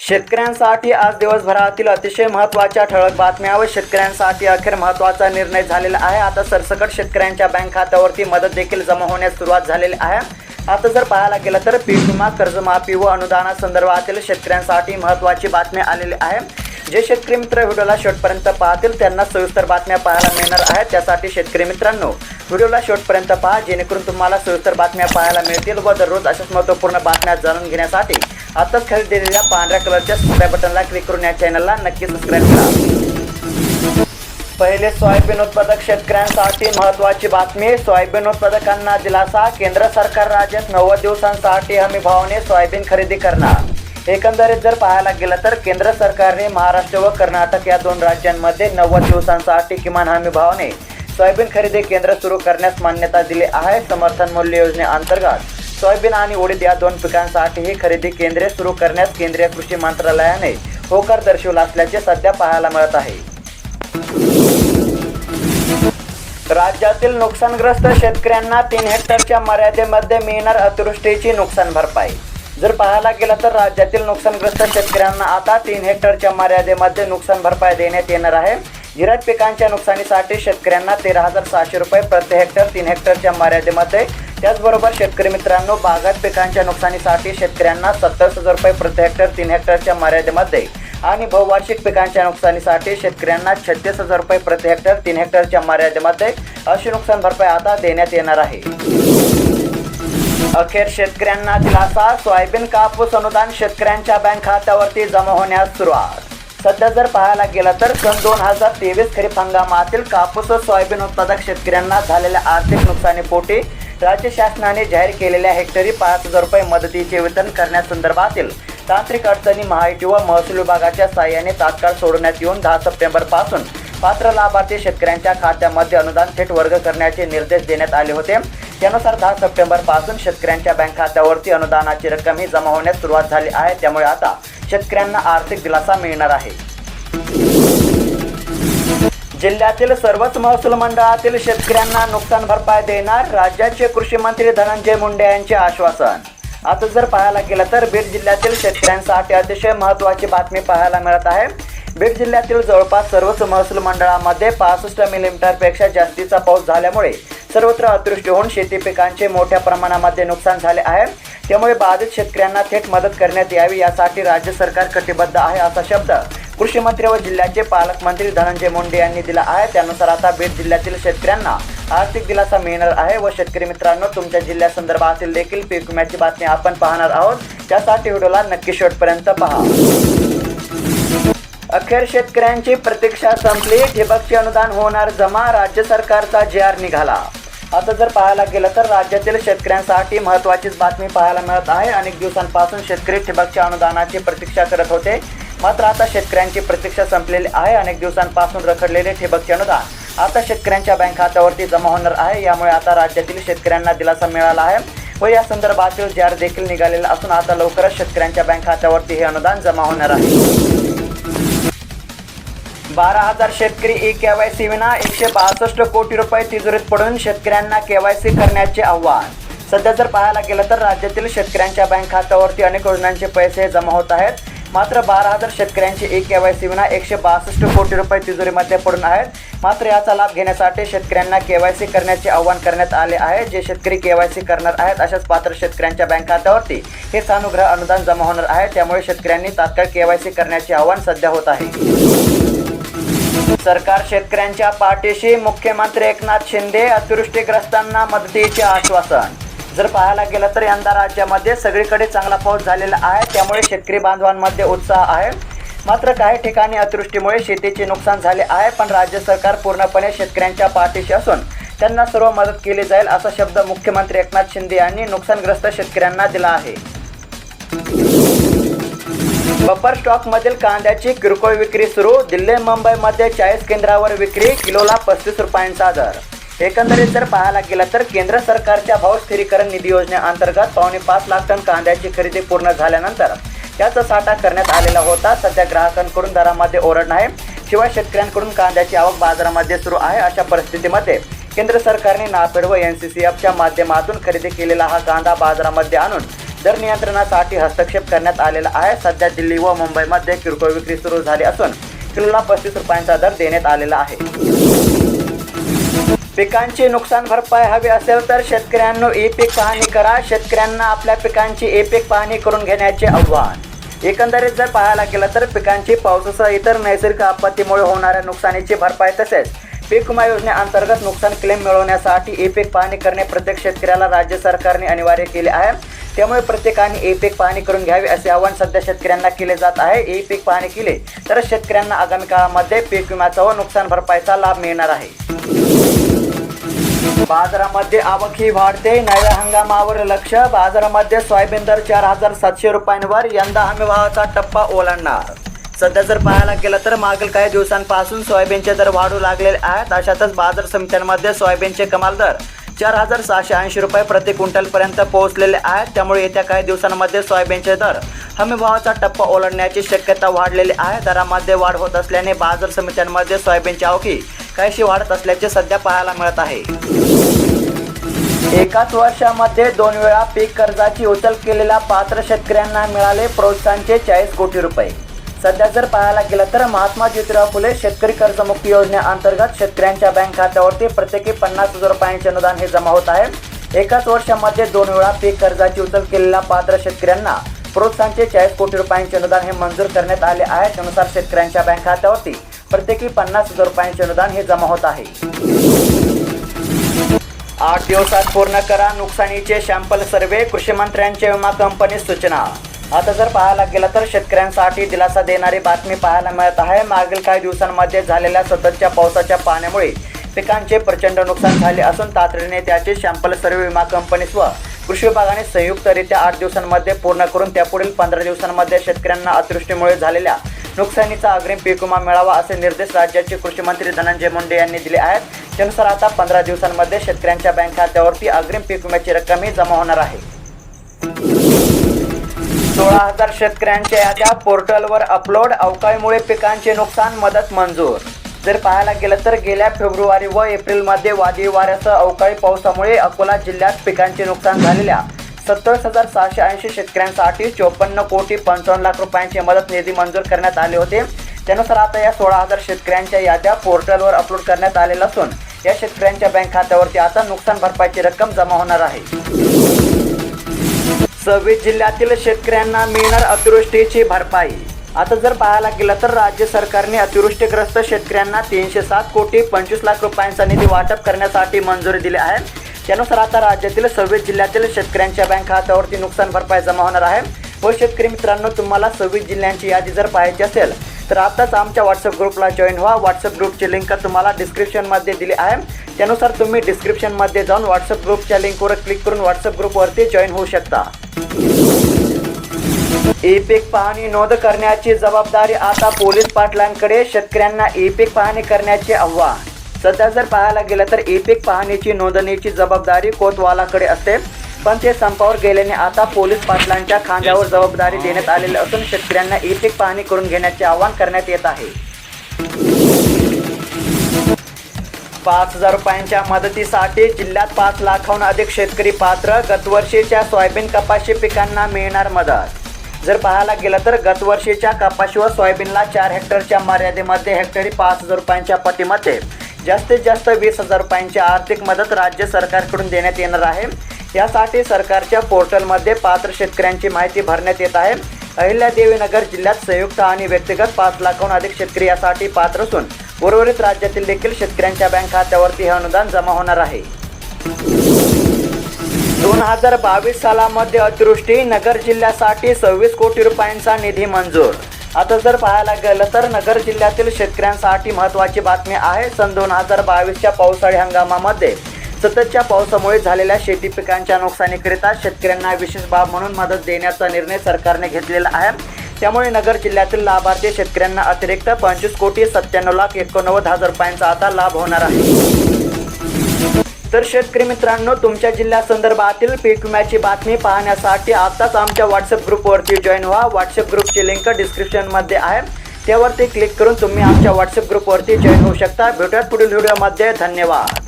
शेतकऱ्यांसाठी आज दिवसभरातील अतिशय महत्त्वाच्या ठळक बातम्या व शेतकऱ्यांसाठी अखेर महत्त्वाचा निर्णय झालेला आहे. आता सरसकट शेतकऱ्यांच्या बँक खात्यावरती मदत देखील जमा होण्यास सुरुवात झालेली आहे. आता जर पाहायला गेलं तर पीक विमा कर्जमाफी व अनुदानासंदर्भातील शेतकऱ्यांसाठी महत्त्वाची बातमी आलेली आहे. जे शेतकरी मित्र व्हिडिओला शेवटपर्यंत पाहतील त्यांना सविस्तर बातम्या पाहायला मिळणार आहेत. त्यासाठी शेतकरी मित्रांनो व्हिडिओला शेवटपर्यंत पहा जेणेकरून तुम्हाला सविस्तर बातम्या पाहायला मिळतील व दररोज अशाच महत्त्वपूर्ण बातम्या जाणून घेण्यासाठी आताच दिलेल्या पांढऱ्या कलरच्या सबस्क्राईब बटनला क्लिक करून या चॅनलला नक्की सबस्क्राईब करा. पहिले सोयाबीन उत्पादक शेतकऱ्यांसाठी महत्त्वाची बातमी सोयाबीन उत्पादकांना दिलासा केंद्र सरकार राज्यात नव्वद दिवसांसाठी हमी भावाने सोयाबीन खरेदी करणार. एकंदरीत जर पाहायला गेलं तर केंद्र सरकारने महाराष्ट्र व कर्नाटक या दोन राज्यांमध्ये नव्वद दिवसांसाठी किमान हमी भावाने सोयाबीन खरेदी केंद्र सुरू करण्यास मान्यता दिली आहे. समर्थन मूल्य योजनेअंतर्गत सोयाबीन आणि उडीद या दोन पिकांसाठी ही खरेदी केंद्रे सुरू करण्यास केंद्रीय कृषी मंत्रालयाने होकार दर्शवला असल्याचे सध्या पाहायला मिळत आहे. राज्यातील नुकसानग्रस्त शेतकऱ्यांना तीन हेक्टरच्या मर्यादेमध्ये मिळणार अतिवृष्टीची नुकसान भरपाई. जर पाहायला गेलं तर राज्यातील नुकसानग्रस्त शेतकऱ्यांना आता तीन हेक्टरच्या मर्यादेमध्ये नुकसान भरपाई देण्यात येणार आहे. जिरायत पिकांच्या नुकसानीसाठी शेतकऱ्यांना तेरा हजार सहाशे रुपये प्रति हेक्टर तीन हेक्टरच्या मर्यादेमध्ये. त्याचबरोबर शेतकरी मित्रांनो बागात पिकांच्या नुकसानीसाठी शेतकऱ्यांना सत्तावीस हजार रुपये प्रति हेक्टर तीन हेक्टरच्या मर्यादेमध्ये. आणि बहुवार्षिक पिकांच्या नुकसानीसाठी शेतकऱ्यांना छत्तीस हजार रुपये प्रति हेक्टर तीन हेक्टरच्या मर्यादेमध्ये अशी नुकसान भरपाई आता देण्यात येणार आहे. अखेर शेतकऱ्यांना दिलासा सोयाबीन कापूस अनुदान शेतकऱ्यांच्या बँक खात्यावरती जमा होण्यास सुरुवात. सध्या जर पाहायला गेला तर सन दोन हजार तेवीस खरीप हंगामातील कापूस व सोयाबीन उत्पादक शेतकऱ्यांना झालेल्या आर्थिक नुकसानीपोटी राज्य शासनाने जाहीर केलेल्या हेक्टरी पाच हजार रुपये मदतीचे वितरण करण्यासंदर्भातील तांत्रिक अडचणी महायुती व महसूल विभागाच्या साहाय्याने तात्काळ सोडण्यात येऊन दहा सप्टेंबरपासून पात्र लाभार्थी शेतकऱ्यांच्या खात्यामध्ये अनुदान थेट वर्ग करण्याचे निर्देश देण्यात आले होते. त्यानुसार दहा सप्टेंबरपासून शेतकऱ्यांच्या बँक खात्यावरती अनुदानाची रक्कम ही जमा होण्यास सुरुवात झाली आहे. त्यामुळे आता शेतकऱ्यांना आर्थिक दिलासा मिळणार आहे. जिल्ह्यातील सर्वच महसूल मंडळातील शेतकऱ्यांना नुकसान भरपाई देणार राज्याचे कृषी मंत्री धनंजय मुंडे यांचे आश्वासन. आता जर पाहायला गेलं तर बीड जिल्ह्यातील शेतकऱ्यांसाठी अतिशय महत्त्वाची बातमी पाहायला मिळत आहे. बीड जिल्ह्यातील जवळपास सर्वच महसूल मंडळामध्ये पासष्ट मिलीमीटरपेक्षा जास्तीचा पाऊस झाल्यामुळे सर्वत्र अतिवृष्टी होऊन शेती पिकांचे मोठ्या प्रमाणामध्ये नुकसान झाले आहे. त्यामुळे बाधित शेतकऱ्यांना थेट मदत करण्यात यावी यासाठी राज्य सरकार कटिबद्ध आहे असा शब्द कृषी मंत्री व जिल्ह्याचे पालकमंत्री धनंजय मुंडे यांनी दिला आहे. त्यानुसार आता बीड जिल्ह्यातील शेतकऱ्यांना आर्थिक दिलासा मिळणार आहे व शेतकरी मित्रांनो तुमच्या जिल्ह्यासंदर्भातील देखील पीक विम्याची बातमी आपण पाहणार आहोत. त्यासाठी व्हिडिओला नक्की शेवटपर्यंत पहा. अखेर शेतकऱ्यांची प्रतीक्षा संपली. ठिबकचे अनुदान होणार जमा. राज्य सरकारचा जे आर निघाला. आता जर पाहायला गेलं तर राज्यातील शेतकऱ्यांसाठी महत्त्वाचीच बातमी पाहायला मिळत आहे. अनेक दिवसांपासून शेतकरी ठिबकच्या अनुदानाची प्रतीक्षा करत होते. मात्र आता शेतकऱ्यांची प्रतीक्षा संपलेली आहे. अनेक दिवसांपासून रखडलेले ठिबकचे अनुदान आता शेतकऱ्यांच्या बँक खात्यावरती जमा होणार आहे. यामुळे आता राज्यातील शेतकऱ्यांना दिलासा मिळाला आहे व या संदर्भातील जार देखील निघालेला असून आता लवकरच शेतकऱ्यांच्या बँक खात्यावरती हे अनुदान जमा होणार आहे. बारा हजार शेतकरी ई केवायसी विना एकशे बासष्ट कोटी रुपये तिजोरीत पडून शेतकऱ्यांना केवायसी करण्याचे आव्हान. सध्या जर पाहायला गेलं तर राज्यातील शेतकऱ्यांच्या बँक खात्यावरती अनेक योजनांचे पैसे जमा होत आहेत. मात्र बारा हजार शेतकऱ्यांची ई केवायसी विना एकशे बासष्ट कोटी रुपये तिजोरीमध्ये पडून आहेत. मात्र याचा लाभ घेण्यासाठी शेतकऱ्यांना केवायसी करण्याचे आवाहन करण्यात आले आहे. जे शेतकरी केवायसी करणार आहेत अशाच पात्र शेतकऱ्यांच्या बँक खात्यावरती हे सानुग्रह अनुदान जमा होणार आहे. त्यामुळे शेतकऱ्यांनी तात्काळ केवायसी करण्याचे आवाहन सध्या होत आहे. सरकार शेतकऱ्यांच्या पाठीशी मुख्यमंत्री एकनाथ शिंदे अतिवृष्टीग्रस्तांना मदतीचे आश्वासन. जर पाहायला गेलं तर यंदा राज्यामध्ये सगळीकडे चांगला पाऊस झालेला आहे त्यामुळे शेतकरी बांधवांमध्ये उत्साह आहे. मात्र काही ठिकाणी अतिवृष्टीमुळे शेतीचे नुकसान झाले आहे पण राज्य सरकार पूर्णपणे शेतकऱ्यांच्या पाठीशी असून त्यांना सर्व मदत केली जाईल असा शब्द मुख्यमंत्री एकनाथ शिंदे यांनी नुकसानग्रस्त शेतकऱ्यांना दिला आहे. बफर स्टॉक मधील कांद्याची किरकोळ विक्री सुरू. दिल्ली मुंबईमध्ये चाळीस केंद्रावर विक्री किलोला पस्तीस रुपयांचा दर. एकंदरीत जर पाहायला गेलं तर केंद्र सरकारच्या भाव स्थिरीकरण निधी योजनेअंतर्गत पावणे पाच लाख टन कांद्याची खरेदी पूर्ण झाल्यानंतर त्याचा साठा करण्यात आलेला होता. सध्या ग्राहकांकडून दरामध्ये ओरड आहे शिवाय शेतकऱ्यांकडून कांद्याची आवक बाजारामध्ये सुरू आहे अशा परिस्थितीमध्ये केंद्र सरकारने नाफेड व एन सी सी एफच्या माध्यमातून खरेदी केलेला हा कांदा बाजारामध्ये आणून दर नियंत्रणासाठी हस्तक्षेप करण्यात आलेला आहे सध्या दिल्ली व मुंबईमध्ये किरकोळ विक्री सुरू झाली असून किलोला पस्तीस रुपयांचा दर देण्यात आलेला आहे. पिकांची नुकसान भरपाई हवी असेल तर शेतकऱ्यांना ई पीक पाहणी करा. शेतकऱ्यांना आपल्या पिकांची ई पीक पाहणी करून घेण्याचे आव्हान. एकंदरीत जर पाहायला गेलं तर पिकांची पावसासह इतर नैसर्गिक आपत्तीमुळे होणाऱ्या नुकसानीची भरपाई तसेच पीक विमा योजनेअंतर्गत नुकसान क्लेम मिळवण्यासाठी ई पीक पाहणी करणे प्रत्येक शेतकऱ्याला राज्य सरकारने अनिवार्य केले आहे. त्यामुळे प्रत्येकाने ए पीक पाहणी करून घ्यावी असे आवाहन सध्या शेतकऱ्यांना केले जात आहे. ए पीक पाहणी केले तर शेतकऱ्यांना आगामी काळामध्ये पीक विम्याचा व नुकसान भरपाईचा लाभ मिळणार आहे. बाजारामध्ये आवक ही वाढते. नव्या हंगामावर लक्ष. बाजारामध्ये सोयाबीन दर चार हजार सातशे रुपयांवर. यंदा हमीभावाचा टप्पा ओलांडणार. सध्या जर पाहायला गेलं तर मागील काही दिवसांपासून सोयाबीनचे दर वाढू लागलेले आहेत. अशातच बाजार समित्यांमध्ये सोयाबीनचे कमाल दर चार हजार सहाशे ऐंशी रुपये प्रति क्विंटलपर्यंत पोहोचलेले आहेत. त्यामुळे येत्या काही दिवसांमध्ये सोयाबीनचे दर हमीभावाचा टप्पा ओलांडण्याची शक्यता वाढलेली आहे. दरामध्ये वाढ होत असल्याने बाजार समित्यांमध्ये सोयाबीनची आवकी काहीशी वाढत असल्याचे सध्या पाहायला मिळत आहे. एकाच वर्षामध्ये दोन वेळा पीक कर्जाची उचल केलेल्या पात्र शेतकऱ्यांना मिळाले प्रोत्साहनचे चाळीस कोटी रुपये. सध्या जर पाहायला गेलं तर महात्मा ज्योतिराव फुले शेतकरी कर्जमुक्ती योजनेअंतर्गत शेतकऱ्यांच्या बँक खात्यावरती प्रत्येकी पन्नास हजार रुपयांचे अनुदान हे जमा होत आहे. एकाच वर्षामध्ये दोन वेळा पीक कर्जाची उचल केलेल्या पात्र शेतकऱ्यांना प्रोत्साहनचे चाळीस कोटी रुपयांचे अनुदान हे मंजूर करण्यात आले आहे. त्यानुसार शेतकऱ्यांच्या बँक खात्यावरती प्रत्येकी पन्नास हजार रुपयांचे अनुदान हे जमा होत आहे. आठ दिवसात पूर्ण करा नुकसानीचे सॅम्पल सर्वे कृषी मंत्र्यांच्या विमा कंपनी सूचना. आता जर पाहायला गेलं तर शेतकऱ्यांसाठी दिलासा देणारी बातमी पाहायला मिळत आहे. मागील काही दिवसांमध्ये झालेल्या सततच्या पावसाच्या पाण्यामुळे पिकांचे प्रचंड नुकसान झाले असून तातडीने त्याचे सॅम्पल सर्व विमा कंपनीस व कृषी विभागाने संयुक्तरित्या आठ दिवसांमध्ये पूर्ण करून त्यापुढील पंधरा दिवसांमध्ये शेतकऱ्यांना अतिवृष्टीमुळे झालेल्या नुकसानीचा अग्रिम पीक विमा मिळावा असे निर्देश राज्याचे कृषी मंत्री धनंजय मुंडे यांनी दिले आहेत. त्यानुसार आता पंधरा दिवसांमध्ये शेतकऱ्यांच्या बँक खात्यावरती अग्रिम पीक विम्याची रक्कमही जमा होणार आहे. सोळा हजार शेतकऱ्यांच्या याद्या पोर्टलवर अपलोड. अवकाळीमुळे पिकांचे नुकसान मदत मंजूर. जर पाहायला गेलं तर गेल्या फेब्रुवारी व एप्रिलमध्ये वादळी वाऱ्यासह अवकाळी पावसामुळे अकोला जिल्ह्यात पिकांचे नुकसान झालेल्या सत्तावीस हजार सहाशे ऐंशी शेतकऱ्यांसाठी चोपन्न कोटी पंचावन्न लाख रुपयांची मदत निधी मंजूर करण्यात आले होते. त्यानुसार आता या सोळा हजार शेतकऱ्यांच्या याद्या पोर्टलवर अपलोड करण्यात आलेल्या असून या शेतकऱ्यांच्या बँक खात्यावरती आता नुकसान भरपाईची रक्कम जमा होणार आहे. सव्वीस जिल्ह्यातील शेतकऱ्यांना मिळणार अतिवृष्टीची भरपाई. आता जर पाहायला गेलं तर राज्य सरकारने अतिवृष्टीग्रस्त शेतकऱ्यांना तीनशे सात कोटी पंचवीस लाख रुपयांचा निधी वाटप करण्यासाठी मंजुरी दिली आहे. त्यानुसार आता राज्यातील सव्वीस जिल्ह्यातील शेतकऱ्यांच्या बँक खात्यावरती नुकसान भरपाई जमा होणार आहे. व शेतकरी मित्रांनो तुम्हाला सव्वीस जिल्ह्यांची यादी जर पाहायची असेल तर आताच आमच्या व्हॉट्सअप ग्रुपला जॉईन व्हा. व्हॉट्सअप ग्रुपची लिंक तुम्हाला डिस्क्रिप्शनमध्ये दिली आहे. त्यानुसार तुम्ही डिस्क्रिप्शनमध्ये जाऊन व्हॉट्सअप ग्रुपच्या लिंकवर क्लिक करून व्हॉट्सअप ग्रुपवरती जॉईन होऊ शकता. ई पीक पाहणी नोंद करण्याची जबाबदारी आता पोलीस पाटलांकडे शेतकऱ्यांना ई पीक पाहणी करण्याचे आव्हान. सध्या जर पाहायला गेलं तर ई पीक पाहणीची नोंदणीची जबाबदारी कोतवालाकडे असते. पण ते संपावर गेल्याने आता पोलीस पाटलांच्या खांद्यावर जबाबदारी देण्यात आलेली असून शेतकऱ्यांना ई पीक पाहणी करून घेण्याचे आवाहन करण्यात येत आहे. पाच हजार रुपयांच्या मदतीसाठी जिल्ह्यात पाच लाखाहून अधिक शेतकरी पात्र गतवर्षीच्या सोयाबीन कपाशी पिकांना मिळणार मदत. जर पाहायला गेलं तर गतवर्षीच्या कपाशी व सोयाबीनला चार हेक्टरच्या मर्यादेमध्ये हेक्टरी पाच हजार रुपयांच्या पटीमध्ये जास्तीत जास्त वीस हजार रुपयांची आर्थिक मदत राज्य सरकारकडून देण्यात येणार आहे. यासाठी सरकारच्या पोर्टलमध्ये पात्र शेतकऱ्यांची माहिती भरण्यात येत आहे. अहिल्यादेवीनगर जिल्ह्यात संयुक्त आणि व्यक्तिगत पाच लाखाहून अधिक शेतकरी यासाठी पात्र असून उर्वरित राज्यातील देखील शेतकऱ्यांच्या बँक खात्यावरती हे अनुदान जमा होणार आहे. दोन हजार बावीस सालामध्ये अतिवृष्टी नगर जिल्ह्यासाठी सव्वीस कोटी रुपयांचा निधी मंजूर. आता जर पाहायला गेलं तर नगर जिल्ह्यातील शेतकऱ्यांसाठी महत्त्वाची बातमी आहे सन दोन हजार बावीसच्या पावसाळी हंगामामध्ये. सततच्या पावसामुळे झालेल्या शेती पिकांच्या नुकसानीकरिता शेतकऱ्यांना विशेष बाब म्हणून मदत देण्याचा निर्णय सरकारने घेतलेला आहे. त्यामुळे नगर जिल्ह्यातील लाभार्थी शेतकऱ्यांना अतिरिक्त पंचवीस कोटी सत्त्याण्णव लाख एकोणनव्वद हजार रुपयांचा आता लाभ होणार आहे. तर शेतकरी मित्रांनो तुमच्या जिल्ह्यासंदर्भातील पीक विम्याची बातमी पाहण्यासाठी आताच आमच्या व्हॉट्सअप ग्रुपवरती जॉईन व्हा. व्हॉट्सअप ग्रुपची लिंक डिस्क्रिप्शनमध्ये आहे. त्यावरती क्लिक करून तुम्ही आमच्या व्हॉट्सअप ग्रुपवरती जॉईन होऊ शकता. भेटूयात पुढील व्हिडिओमध्ये धन्यवाद.